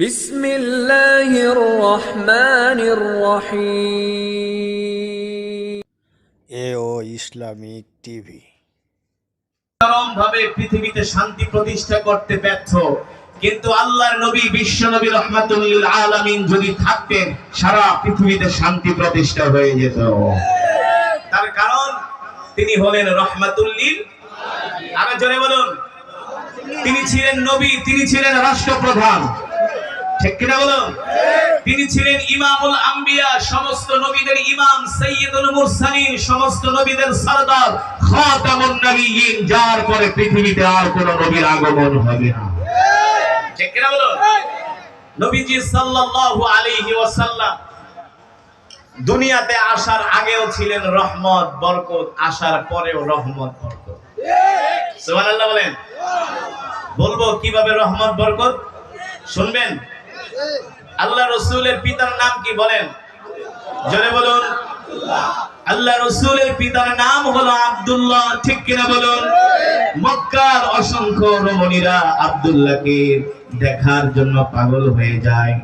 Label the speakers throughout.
Speaker 1: বিসমিল্লাহির রহমানির পৃথিবীতে শান্তি প্রতিষ্ঠা করতে ব্যর্থ কিন্তু আল্লাহর নবী বিশ্ব নবী যদি থাকতেন সারা পৃথিবীতে শান্তি প্রতিষ্ঠা হয়ে যেত। তার কারণ তিনি হলেন রহমাতুল্লিল আরও জোরে বলুন। তিনি ছিলেন নবী তিনি ছিলেন রাষ্ট্রপ্রধান। ঠিক কিনা বলুন তিনি ছিলেন ইমামুল আম্বিয়া, সমস্ত নবীদের ইমাম সৈয়দুল মুরসালিন, সমস্ত নবীদের সরদার, খাতামুন নবিয়্যিন যার পরে পৃথিবীতে আর কোন নবীর আগমন হবে না। ঠিক কিনা বলুন নবীজি সাল্লাল্লাহু আলাইহি ওয়াসাল্লাম দুনিয়াতে আসার আগেও ছিলেন রহমত, বরকত, আসার পরেও রহমত, বরকত। বলেন। বলব কীভাবে রহমত, বরকত? শুনবেন? আল্লাহ রসুলের পিতার নাম কি বলেন? বলুন। আল্লাহ রসুলের পিতার নাম হলো আব্দুল্লাহ, ঠিক কিনা বলুন? মক্কার অসংখ্য রমণীরা দেখার জন্য পাগল হয়ে যায়।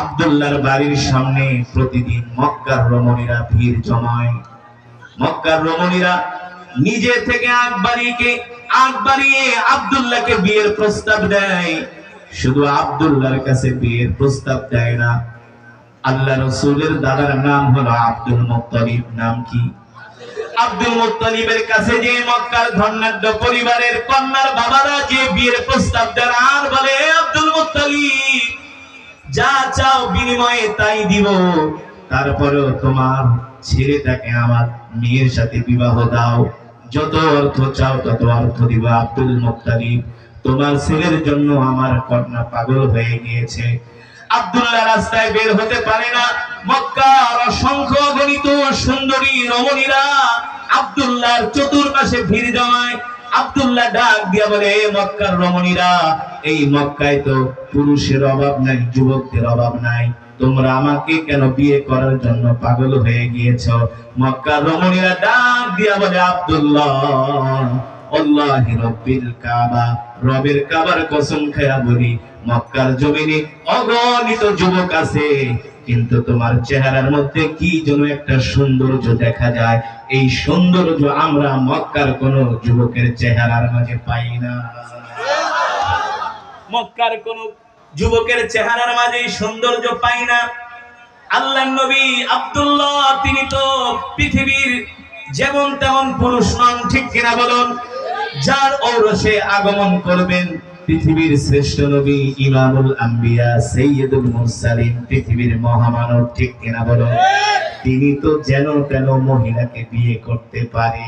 Speaker 1: আব্দুল্লাহর বাড়ির সামনে প্রতিদিন মক্কার রমণীরা ভিড় জমায়। মক্কার রমণীরা নিজে থেকে আগ বাড়িয়ে আগ আব্দুল্লাহকে বিয়ের প্রস্তাব দেয়। শুধু আব্দুল্লাহর কাছে বিয়ের প্রস্তাব দেয় না, আল্লাহ রসুলের দাদার নাম হলো আব্দুল মুত্তালিব। নাম কি? যে চাও বিনিময়ে তাই দিব। তোমার আমার মেয়ের সাথে বিবাহ দাও। যত অর্থ চাও তত অর্থ দিব আব্দুল মুত্তালিব। তোমার ছেলের জন্য আমার কন্যা পাগল হয়ে গিয়েছে। আব্দুল্লাহ রাস্তায় বের হতে পারে না। মক্কার অসংখ্য গণিত সুন্দরী রমণীরা আব্দুল্লাহর চতুর্পাশে ভিড় জমায়। আব্দুল্লাহ ডাক দিয়া বলে, "এ মক্কার রমণীরা এই মক্কায় তো পুরুষের অভাব নাই, যুবকদের অভাব নাই। তোমরা আমাকে কেন বিয়ে করার জন্য পাগল হয়ে গিয়েছ? মক্কার রমণীরা ডাক দিয়া বলে, আব্দুল্লাহ আল্লাহি রব্বিল কাবা। রবের কাবার কসম খায়া বলি, মক্কার জমিনে অগণিত যুবক আছে, কিন্তু তোমার চেহারার মধ্যে কি যেন একটা সৌন্দর্য দেখা যায়। এই সৌন্দর্য আমরা মক্কার কোন যুবকের চেহারার মাঝে পাই না। মক্কার কোন যুবকের চেহারার মাঝে এই সৌন্দর্য পাই না। আল্লাহ নবী আব্দুল্লাহ, তিনি তো পৃথিবীর যেমন তেমন পুরুষ নন, ঠিক কিনা বলুন? যার ঔরসে আগমন করবেন পৃথিবীর শ্রেষ্ঠ নবী ইমামুল আম্বিয়া সৈয়দুল মুরসালিন, পৃথিবীর মহামানব, ঠিক কিনা বলুন তিনি তো যেন তেন মহিলাকে বিয়ে করতে পারে।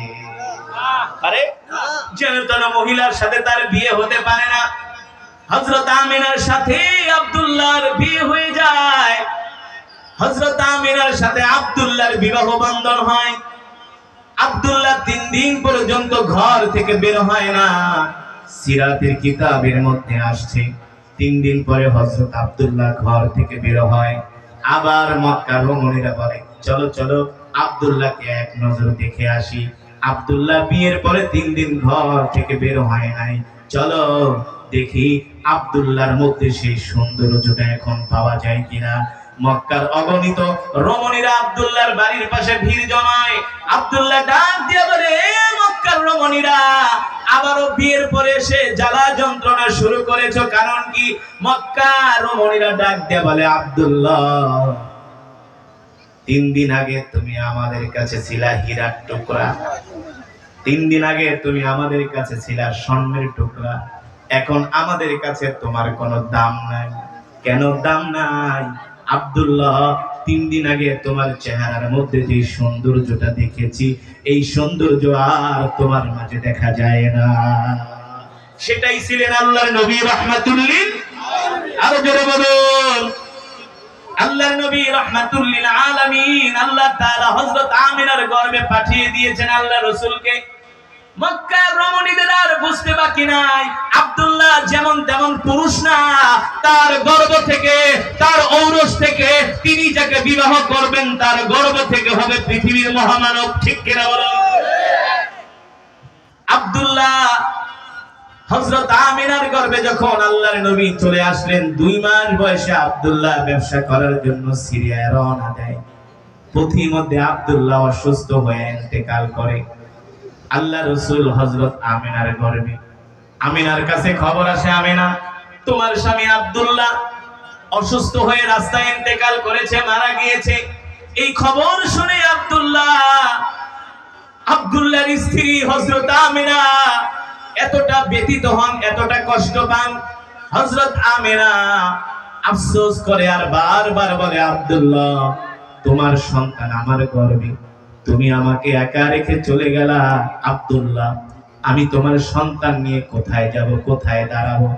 Speaker 1: আরে, যেন তেন মহিলার সাথে তার বিয়ে হতে পারে না। হযরত আমিনার সাথে আব্দুল্লাহর বিয়ে হয়ে যায়। হযরত আমিনার সাথে আব্দুল্লাহর বিবাহ বন্ধন হয়। আব্দুল্লাহ তিন দিন পর্যন্ত ঘর থেকে বের হয় না। সিরাতের কিতাবের মধ্যে আসছে, তিন দিন পরে হযরত আব্দুল্লাহ ঘর থেকে বের হয়। আবার মক্কার রমণীরা বলে, চলো চলো, আব্দুল্লাহকে এক নজর দেখে আসি। আব্দুল্লাহ বিয়ের পরে তিন দিন ঘর থেকে বের হয় নাই। চলো দেখি আব্দুল্লাহর মধ্যে সেই সৌন্দর্যটা এখন পাওয়া যায় কিনা। মক্কার অগণিত রমণীরা আব্দুল্লাহর বাড়ির পাশে ভিড় জমায়। আব্দুল্লাহ ডাক দিয়ে বলে, "এ মক্কার রমণীরা, আবারও বিয়ের পরে এসে জ্বালা যন্ত্রণা শুরু করেছ, কারণ কি? মক্কার রমণীরা ডাক দিয়ে বলে, আব্দুল্লাহ, তিন দিন আগে তুমি আমাদের কাছে ছিলা হীরার টুকরা। তিন দিন আগে তুমি আমাদের কাছে ছিলা স্বর্ণের টুকরা। এখন আমাদের কাছে তোমার কোনো দাম নাই। কেন দাম নাই? আব্দুল্লাহ, তিন দিন আগে তোমার চেহারার মধ্যে যে সৌন্দর্যটা দেখেছি, এই সৌন্দর্য আর তোমার মাঝে দেখা যায় না। সেটাই ছিলেন আল্লাহর নবী রহমাতুল্লিন আরও জোরে বলুন। আল্লাহর নবী রহমাতুল্লিল আলামিন আল্লাহ তাআলা হযরত আমিনার গর্ভে পাঠিয়ে দিয়েছেন আল্লাহ রাসূলকে। বুঝতে বাকি নাই। আব্দুল্লাহ যেমন তেমন পুরুষ না, তার গর্ভ থেকে, তার ঔরস থেকে তিনি যাকে বিবাহ করবেন, তার গর্ভ থেকে হবে পৃথিবীর মহামানব, ঠিক কিনা হযরত আমিনার গর্ভে যখন আল্লাহর নবী চলে আসলেন, দুই মাস বয়সে আব্দুল্লাহ ব্যবসা করার জন্য সিরিয়ায় রওনা দেয়। পথির মধ্যে আব্দুল্লাহ অসুস্থ হয়ে ইন্তেকাল করে। আল্লাহ রসুল হজরত আমিনার গর্ভে আমিনার কাছে খবর আসে, আমিনা, তোমার স্বামী আব্দুল্লাহ অসুস্থ হয়ে রাস্তায় ইন্তেকাল করেছে, মারা গিয়েছে। এই খবর শুনে আব্দুল্লাহ, আব্দুল্লাহর স্ত্রী হজরত আমিনা এতটা ব্যতীত হন, এতটা কষ্ট পান। হযরত আমিনা আফসোস করে আর বারবার বলে, আব্দুল্লাহ, তোমার সন্তান আমার গর্ভে তুমি আমাকে একা রেখে চলে গেলা, আব্দুল্লাহ। আমি তোমার সন্তান নিয়ে কোথায় যাব, কোথায় দাঁড়াবো?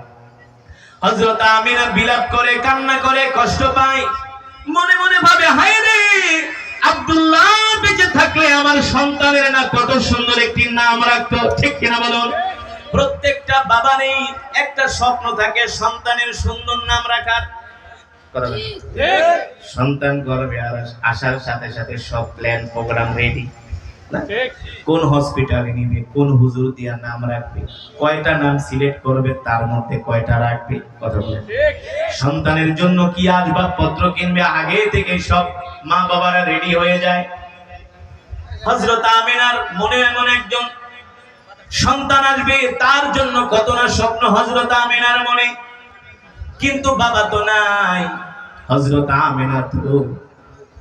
Speaker 1: হযরত আমিনা বিলাপ করে, কান্না করে, কষ্ট পাই মনে মনে ভাবে, হায় রে, আব্দুল্লাহ বেঁচে থাকলে আমার সন্তানের না কত সুন্দর একটি নাম রাখতো, ঠিক কিনা বলুন? প্রত্যেকটা বাবা নেই একটা স্বপ্ন থাকে, সন্তানের সুন্দর নাম রাখার। সন্তান আর- আসার সাথে সাথে সব প্ল্যান প্রোগ্রাম রেডি কোন হসপিটালে নিবে কোন হুজুর দিয়া নাম রাখবে কয়টা নাম সিলেক্ট করবে তার মধ্যে কয়টা রাখবে কথা বলেন। সন্তানের জন্য কি আসবাবপত্র কিনবে আগে থেকে সব মা বাবারা রেডি হয়ে যায়? হযরত আমিনার মনে এমন একজন সন্তান আসবে তার জন্য কত না স্বপ্ন হযরত আমিনার মনে। কিন্তু বাবা তো নাই। হজরত আমিনা তো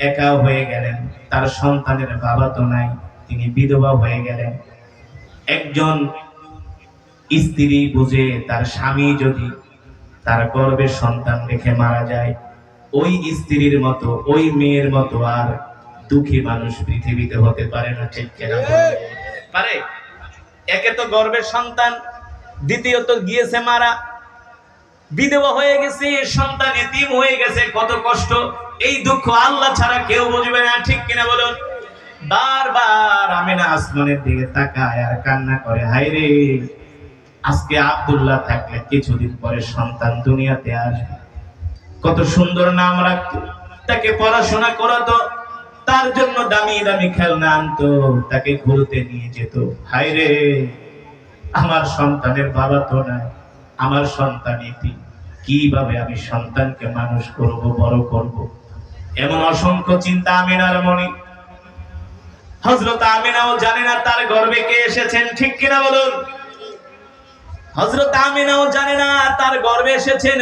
Speaker 1: একা হয়ে গেলেন, তার সন্তানের বাবা তো নাই, তিনি বিধবা হয়ে গেলেন। একজন স্ত্রী বুঝে তার স্বামী যদি তার গর্বের সন্তান রেখে মারা যায়, ওই স্ত্রীর মতো, ওই মেয়ের মতো আর দুঃখী মানুষ পৃথিবীতে হতে পারে না, ঠিক কেনা পারে। একে তো গর্বের সন্তান, দ্বিতীয়ত গিয়েছে মারা। বিধবা হয়ে গেছে, সন্তান এতিম হয়ে গেছে, কত কষ্ট। এই দুঃখ আল্লাহ ছাড়া কেউ বুঝবে না, ঠিক কিনা বলুন? বারবার আমিনা আসমানের দিকে তাকায় আর কান্না করে, হায় রে, আজকে আব্দুল্লাহ থাকলে কিছুদিন পরে সন্তান দুনিয়াতে আসবে। কত সুন্দর নাম রাখতো, তাকে পড়াশোনা করাতো, তার জন্য দামি দামি খেলনা আনতো, তাকে ঘুরতে নিয়ে যেত। হায় রে, আমার সন্তানের বাবা তো নাই, আমার সন্তান এটি কীভাবে আমি সন্তানকে মানুষ করব, বড় করব? এমন অসংখ্য চিন্তা আমিনার মনে। হজরত আমিনাও জানে না তার গর্বে কে এসেছেন, ঠিক কিনা বলুন? হজরত আমিনাও জানে না তার গর্বে এসেছেন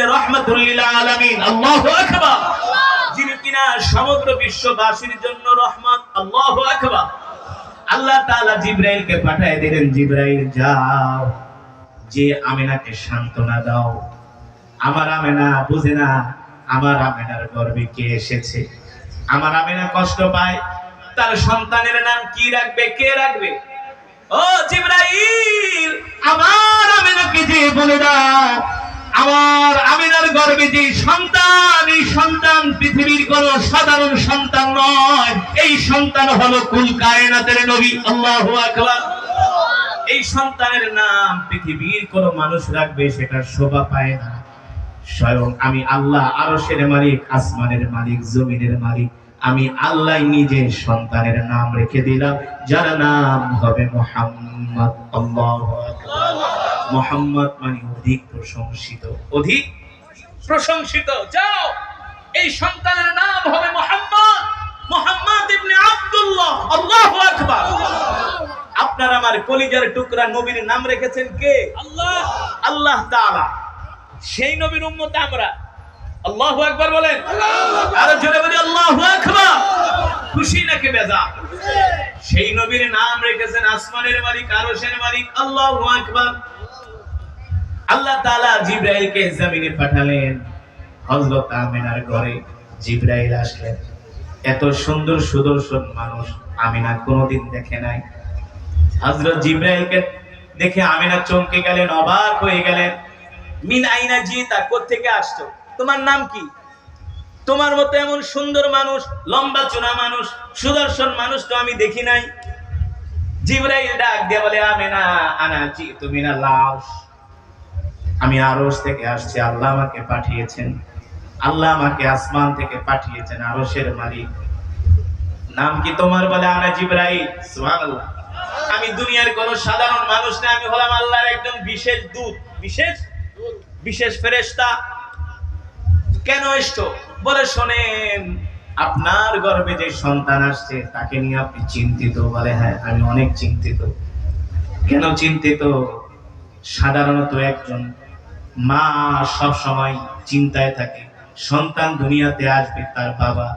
Speaker 1: যিনি কিনা সমগ্র বিশ্ববাসীর জন্য রহমত। আল্লাহু আকবার। আল্লাহ তাআলা জিব্রাইলকে পাঠিয়ে দিলেন, জিব্রাইল, যাও। যে আমিনাকে সান্ত্বনা দাও। আমার আমেনা বুঝে না, আমার আমেনার গর্বে কে এসেছে? আমার আমেনা কষ্ট পায়, তার সন্তানের নাম কি রাখবে, কে রাখবে? ও জিব্রাইল, আমার আমেনাকে যে বলে দাও, আমার আমিনার গর্বে যে সন্তান, এই সন্তান পৃথিবীর কোন সাধারণ সন্তান নয়। এই সন্তান হলো কুল কায়নাতের নবী, আল্লাহু আকবার। এই সন্তানের নাম পৃথিবীর কোন মানুষ রাখবে, সেটা শোভা পায় না। স্বয়ং আমি আল্লাহ আরশের মালিক, আসমানের মালিক, জমিনের মালিক। আমি আল্লাহ নিজে সন্তানের নাম রেখে দিলাম, যার নাম হবে মোহাম্মদ মোহাম্মদ মানে অধিক প্রশংসিত অধিক প্রশংসিত। যাও, এই সন্তানের নাম হবে মোহাম্মদ মোহাম্মদ ইবনে আব্দুল্লাহ, আল্লাহু আকবার। আপনার আমার কলিজার টুকরা নবীর নাম রেখেছেন কে? আল্লাহ আল্লাহ তাআলা। সেই নবীর উম্মত আমরা। আল্লাহু আকবার বলেন। আরও জোরে বলি আল্লাহু আকবার। খুশি নাকি বেজা সেই নবীর নাম রেখেছেন আসমানের মালিক আরশের মালিক আল্লাহু আকবার। আল্লাহ তাআলা জিব্রাইলকে জমিনে পাঠালেন। হযরত আমিনার ঘরে জিব্রাইল আসলেন। এত সুন্দর সুদর্শন মানুষ আমিনা কোনোদিন দেখে নাই। হযরত জিব্রাইলকে দেখে আমিনা চমকে গেলেন অবাক হয়ে গেলেন। মিন আইনা জিতা কোত্থেকে আসছো? তোমার নাম কি? তোমার মতো এমন সুন্দর মানুষ, লম্বা চূড়া মানুষ, সুদর্শন মানুষ তো আমি দেখি নাই। জিব্রাইল ডাক দিয়ে বলে, আমিনা, আনা জি তুমি না লাশ আমি আরশ থেকে আসছি, আল্লাহ আমাকে পাঠিয়েছেন। আল্লাহ আমাকে আসমান থেকে পাঠিয়েছেন, আরশের মালিক। নাম কি তোমার বলে, আনা জিব্রাইল? সুবহানাল্লাহ। আমি দুনিয়ার কোন সাধারণ মানুষ না, আমি হলাম আল্লাহর একজন বিশেষ দূত। বিশেষ? বিশেষ ফেরেশতা, কেন এসছো? বলে শোনেন, আপনার গর্ভে যে সন্তান আসছে, তাকে নিয়ে আপনি চিন্তিত। বলে হ্যাঁ আমি অনেক চিন্তিত। কেন চিন্তিত? সাধারণত একজন মা সব সময় চিন্তায় থাকে। সন্তান দুনিয়াতে আসবে, তার বাবা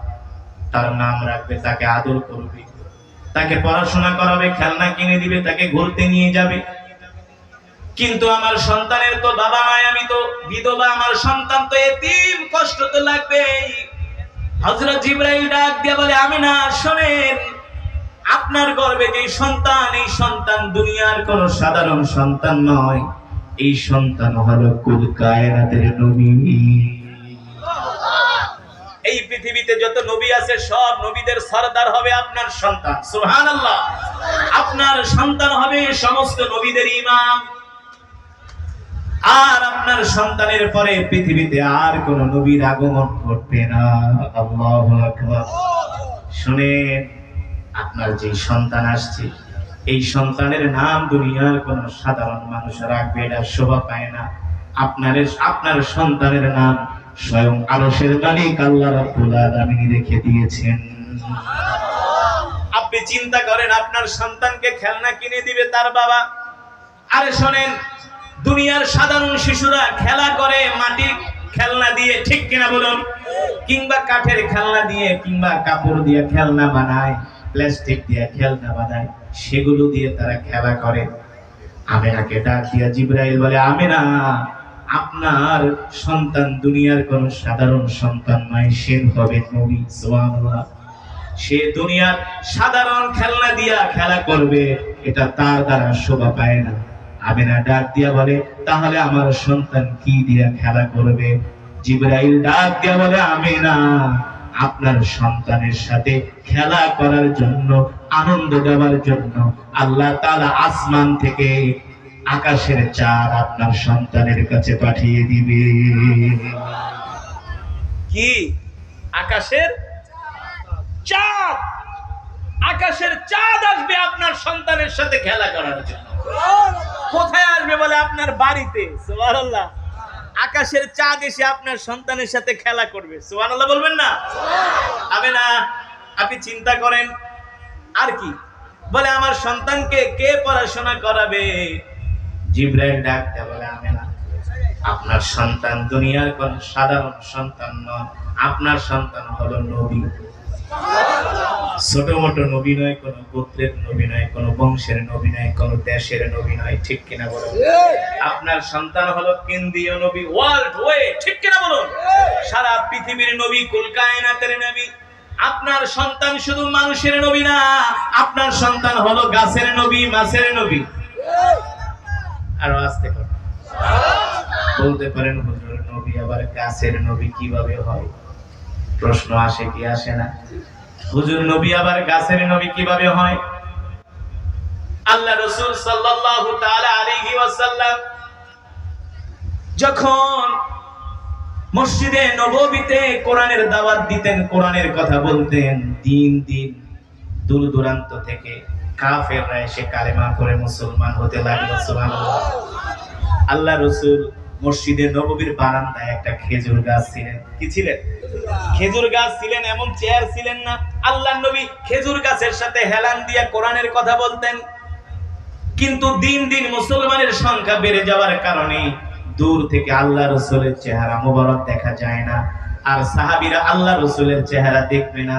Speaker 1: তার নাম রাখবে, তাকে আদর করবে। তাকে পড়াশোনা করাবে, খেলনা কিনে দিবে, তাকে ঘুরতে নিয়ে যাবে। কিন্তু আমার সন্তানের তো বাবা মায়, আমি তো বিধবা, আমার সন্তান তো এতিম, কষ্ট তো লাগবেই। হজরত জিবরাইল ডাক দিয়ে বলে আমি না শোনেন, আপনার গর্ভে যে সন্তান, এই সন্তান দুনিয়ার কোন সাধারণ সন্তান নয়। এই সন্তান হলো কুল কায়নাতের নবী। এই পৃথিবীতে যত নবী আছে, সব নবীদের সরদার হবে আপনার সন্তান। সুবহানাল্লাহ। আপনার সন্তান হবে সমস্ত নবীদের ইমাম। আর আপনার সন্তানের পরে পৃথিবীতে আর কোন নবীর আগমন ঘটবে না। আল্লাহু শুনেন, আপনার যে সন্তান আসছে, এই সন্তানের নাম দুনিয়ার কোন সাধারণ মানুষ রাখবে এটা শোভা পায় না। আপনার আপনার সন্তানের নাম স্বয়ং আরশের মালিক আল্লাহ রাব্বুল আলামিন রেখে দিয়েছেন। আপনি চিন্তা করেন, আপনার সন্তানকে খেলনা কিনে দিবে তার বাবা। আরে শোনেন দুনিয়ার সাধারণ শিশুরা খেলা করে মাটির খেলনা দিয়ে, ঠিক কিনা বলুন? কিংবা কাঠের খেলনা দিয়ে কিংবা কাপড় দিয়ে খেলনা বানায়, প্লাস্টিক দিয়ে খেলনা বানায়, সেগুলো দিয়ে তারা খেলা করে। আমেনাকে ডাক দিয়া জিব্রাইল বলে, আমেনা, আপনার সন্তান দুনিয়ার কোন সাধারণ সন্তান নয়, সে হবে নবী, সুবহানাল্লাহ। সে দুনিয়ার সাধারণ খেলনা দিয়া খেলা করবে, এটা তার দ্বারা শোভা পায় না। আমিনা ডাক দিয়া বলে, তাহলে আমার সন্তান কি দিয়া খেলা করবে? জিব্রাইল ডাক দিয়া বলে, আমিনা, আপনার সন্তানের সাথে খেলা করার জন্য, আনন্দ দেওয়ার জন্য আল্লাহ তাআলা আসমান থেকে আকাশের চাঁদ আপনার সন্তানের কাছে পাঠিয়ে দিবে। কি? আকাশের চাঁদ? আকাশের চাঁদ আসবে আপনার সন্তানের সাথে খেলা করার জন্য। কোথায় আসবে বলে আপনার বাড়িতে? সুবহানাল্লাহ। আকাশের চাঁদ এসে আপনার সন্তানের সাথে খেলা করবে। সুবহানাল্লাহ বলবেন না? হবে না। আপনি চিন্তা করেন। আর কি? বলে, আমার সন্তানকে কে পড়াশোনা করাবে? জিব্রাইল ডাকতে বলে আমি না আপনার সন্তান দুনিয়ার কোন সাধারণ সন্তান নয়। আপনার সন্তান হলো নবী। ছোট মোটো নবী নয়, কোন গোত্রের নবী নয়, কোন বংশের নবী নয়, কোন দেশের নবী নয়, ঠিক কিনা বলুন? আপনার সন্তান হলো কেন্দ্রীয় নবী ওয়ার্ল্ড ওয়ে ঠিক কিনা বলুন? সারা পৃথিবীর নবী কুল কায়নাতের নবী। আপনার সন্তান শুধু মানুষের নবী না, আপনার সন্তান হলো গাছের নবী, মাছের নবী। আরও আসতে কর। বলতে পারেন, হুজুর নবী আবার গাছের নবী কীভাবে হয়? প্রশ্ন আসে কি আসে না? হুজুর নবী আবার গাছের নবী কীভাবে হয়? আল্লাহ রসুল সাল্লাল্লাহু তাআলা আলাইহি ওয়াসাল্লাম যখন মসজিদে নববীতে কোরআনের দাওয়াত দিতেন, কোরআনের কথা বলতেন, দিন দিন দূর দূরান্ত থেকে কাফেররা এসে কালেমা করে মুসলমান হতে লাগল, সুবহানাল্লাহ। আল্লাহ রসুল মসজিদে নববীর বারান্দায় একটা খেজুর গাছ ছিলেন। কি ছিলেন? খেজুর গাছ ছিলেন, এমন চেয়ার ছিলেন না। আল্লাহ নবী খেজুর গাছের সাথে হেলান দিয়া কোরআনের কথা বলতেন। কিন্তু দিন দিন মুসলমানের সংখ্যা বেড়ে যাওয়ার কারণে দূর থেকে আল্লাহ রসুলের চেহারা মোবারক দেখা যায় না। আর সাহাবিরা আল্লাহ রসুলের চেহারা দেখবে না।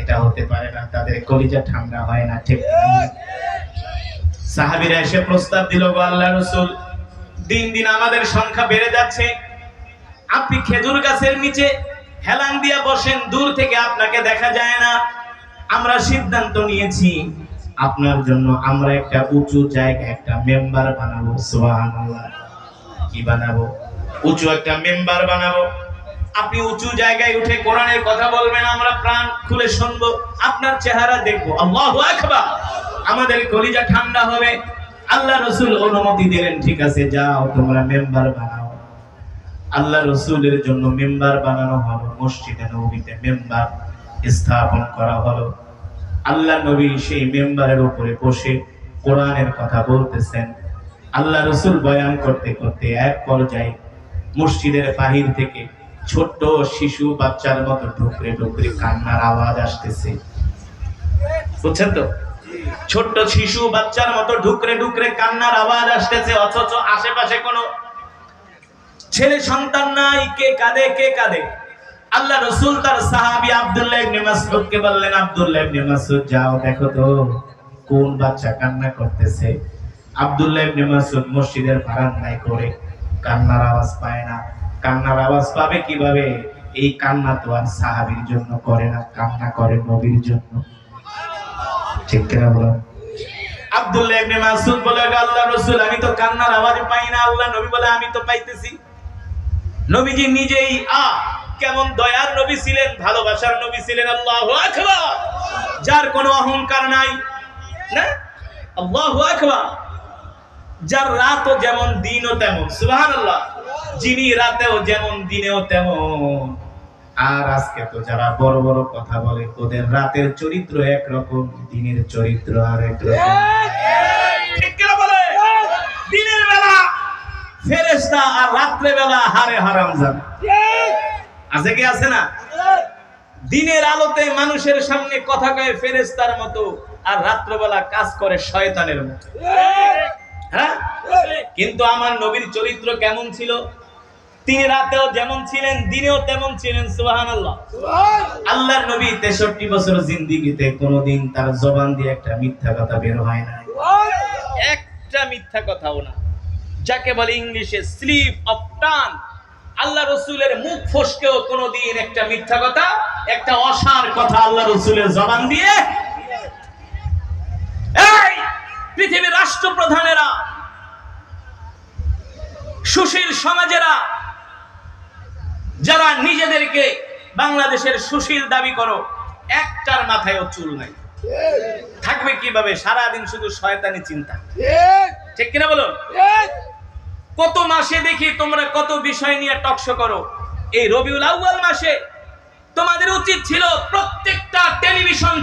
Speaker 1: এটা হতে পারে না, তাদের কলিজা ঠান্ডা হয় না, ঠিক সাহাবিরা এসে প্রস্তাব দিল, গো আল্লাহ রসুল দিন দিন আমাদের সংখ্যা বেড়ে যাচ্ছে। আপনি খেজুর গাছের নিচে হেলান দিয়া বসেন, দূর থেকে আপনাকে দেখা যায় না। আমরা সিদ্ধান্ত নিয়েছি, আপনার জন্য আমরা একটা উঁচু জায়গায় একটা মেম্বার বানাবো, সুবহানাল্লাহ। কি বানাবো? উঁচু একটা মেম্বার বানাবো। আপনি উঁচু জায়গায় উঠে কোরআনের কথা বলবেন, আমরা প্রাণ খুলে শুনব, আপনার চেহারা দেখব। আল্লাহু আকবার! আমাদের কলিজা ঠান্ডা হবে। আল্লাহ রসুল অনুমতি দিলেন, ঠিক আছে, যাও, তোমরা মেম্বার বানাও। আল্লাহ রসুলের জন্য মেম্বার বানানো হলো, মসজিদে, নবীতে মেম্বার স্থাপন করা হলো। আল্লাহ নবী সেই মেম্বারের উপরে বসে কোরআনের কথা বলতেছেন। আল্লাহ রসুল বয়ান করতে করতে এক পর্যায়ে মসজিদের বাহির থেকে ছোট্ট শিশু বাচ্চার মতো ঢুকরে ঢুকরে কান্নার আওয়াজ আসতেছে। বুঝছেন তো? ছোট্ট শিশু বাচ্চার মতো ঢুকরে ঢুকরে কান্নার আওয়াজ আসতেছে, অথচ আশেপাশে কোনো ছেলে সন্তান নাই, কে কাঁদে কে কাঁদে? আল্লাহ রসুল তার সাহাবী আব্দুল্লাহ ইবনে বললেন, আব্দুল্লাহ ইবনে মাসউদ, যাও, দেখো তো কোন বাচ্চা কান্না করতেছে। আব্দুল্লাহ ইবনে মাসউদ মসজিদের বারান্দায় করে কান্নার আওয়াজ পায় না। কান্নার আওয়াজ পাবে কীভাবে? এই কান্না তো আর সাহাবীর জন্য করে না, কান্না করে নবীর জন্য। ঠিক কিনা বলো আব্দুল্লাহ ইবনে মাসউদ বলে আল্লাহ রাসূল, আমি তো কান্নার আওয়াজ পাই না, আল্লাহ নবী বলে আমি তো পাইতেছি। নবীজি নিজেই, আ, কেমন দয়ার নবী ছিলেন, ভালোবাসার নবী ছিলেন, আল্লাহু আকবার। যার কোনো অহংকার নাই, না? আল্লাহু আকবার। যার রাতও যেমন দিনও তেমন, সুবহানাল্লাহ। যিনি রাতেও যেমন দিনেও তেমন। আর আজকে তো যারা বড় বড় কথা বলে ওদের রাতের চরিত্র একরকম, দিনের চরিত্র আর বলে? দিনের বেলা ফেরেশতা আর রাত্রে বেলা হারে হারাম জানে আছে কি আছে না? দিনের আলোতে মানুষের সামনে কথা কয়ে ফেরেশতার মতো আর রাত্রবেলা কাজ করে শয়তানের মতো। হ্যাঁ? কিন্তু আমার নবীর চরিত্র কেমন ছিল? তিনি রাতেও যেমন ছিলেন দিনেও তেমন ছিলেন সুবহানাল্লাহ। আল্লাহর নবী তেষট্টি বছর জিন্দিগিতে কোনোদিন তার জবান দিয়ে একটা মিথ্যা কথা বের হয় না একটা মিথ্যা কথাও না। যাকে বলে ইংলিশে স্লিপ অফ টান। আল্লাহ রসুলের মুখ ফসকেও কোনোদিন একটা মিথ্যা কথা একটা অসার কথা আল্লাহ রসুলের জবান দিয়ে। এই পৃথিবীর রাষ্ট্রপ্রধানেরা সুশীল সমাজেরা যারা নিজেদেরকে বাংলাদেশের সুশীল দাবি করো, একটার মাথায় চুল নাই। থাকবে কীভাবে? সারাদিন শুধু শয়তানি চিন্তা। ঠিক কিনা বলো? কত মাসে দেখি তোমরা কত বিষয় নিয়ে টকশো করো। এই রবিউল আউ্বাল মাসে তোমাদের উচিত ছিল প্রত্যেকটা টেলিভিশন